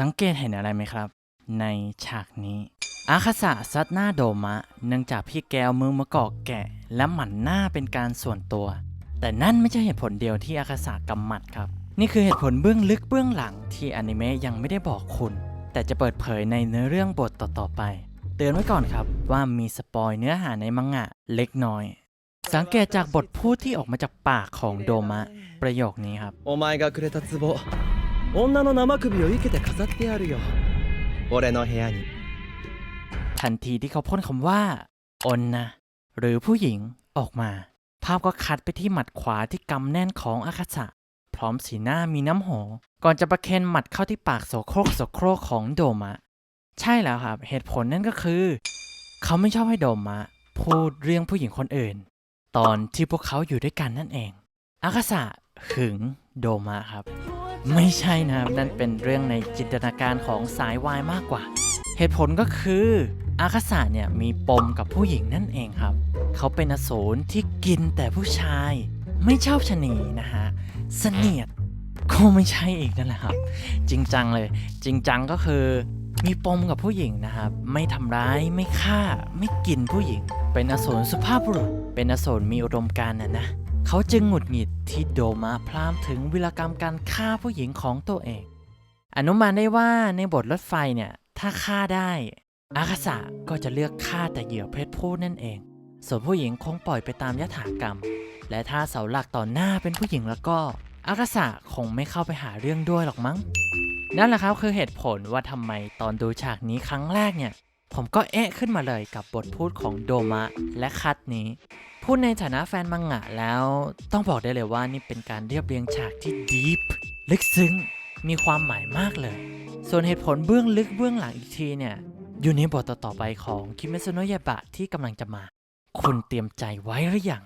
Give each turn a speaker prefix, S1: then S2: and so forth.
S1: สังเกตเห็นอะไรไหมครับ ในฉากนี้ อาคาสะซัดหน้าโดมะ เนื่องจากพี่แกเอามือมากอกแกะ และหมั่นหน้าเป็นการส่วนตัว แต่นั่นไม่ใช่เหตุผลเดียวที่อาคาสะกำหมัดครับ นี่คือเหตุผลเบื้องลึกเบื้องหลังที่อนิเมะยังไม่ได้บอกคุณ แต่จะเปิดเผยในเนื้อเรื่องบทต่อๆไป เตือนไว้ก่อนครับว่ามีสปอยเนื้อหาในมังงะเล็กน้อย สังเกตจากบทพูดที่ออกมาจากปากของโดมะ ประโยคนี้ครับ
S2: โอไมกะคุเรตะซุโบ 女の生首を生けて飾ってやるよ俺の部屋に
S1: ทันทีที่เขาพ่นคำว่าอนนะ หรือผู้หญิงออกมา ภาพก็คัดไปที่หมัดขวาที่กำแน่นของอาคาสะ พร้อมสีหน้ามีน้ำโห ก่อนจะประเคนหมัดเข้าที่ปากโสโครกโสโครกของโดมะ ใช่แล้วครับ เหตุผลนั่นก็คือ เขาไม่ชอบให้โดมะ พูดเรื่องผู้หญิงคนอื่น ตอนที่พวกเขาอยู่ด้วยกันนั่นเอง อาคาสะหึงโดมะครับ ไม่ใช่นะครับนั่นเป็นเรื่องในจินตนาการของสายวายมากกว่า เหตุผลก็คืออาคาสะเนี่ยมีปมกับผู้หญิงนั่นเองครับ เขาเป็นอสูรที่กินแต่ผู้ชาย ไม่ชอบชะนีนะฮะเสนียดก็ไม่ใช่อีกนั่นแหละครับ จริงจังเลย จริงจังก็คือ มีปมกับผู้หญิงนะครับ ไม่ทำร้ายไม่ฆ่า ไม่กินผู้หญิง เป็นอสูรสุภาพบุรุษ เป็นอสูรมีอุดมการณ์นะนะ เขาจึงหงุดหงิดที่โดมาพรามถึงวิรกรรมการฆ่าผู้หญิงของตัวเอง อนุมานได้ว่าในบทรถไฟเนี่ย ถ้าฆ่าได้ อาคาสะก็จะเลือกฆ่าแต่เหยื่อเพศผู้นั่นเอง ส่วนผู้หญิงคงปล่อยไปตามยถากรรม และถ้าเสาหลักต่อหน้าเป็นผู้หญิงแล้วก็ อากาสะคงไม่เข้าไปหาเรื่องด้วยหรอกมั้ง นั่นแหละครับคือเหตุผลว่าทำไมตอนดูฉากนี้ครั้งแรกเนี่ย ผมก็เอะขึ้นมาเลยกับบทพูดของโดมะและคัตนี้ พูดในฐานะแฟนมังงะแล้วต้องบอกได้เลยว่านี่เป็นการเรียบเรียงฉากที่ดีฟลึกซึ้ง มีความหมายมากเลย ส่วนเหตุผลเบื้องลึกเบื้องหลังอีกทีเนี่ย อยู่ในบทต่อๆไปของคิเมซุโนะยะบะที่กำลังจะมา คุณเตรียมใจไว้หรือยัง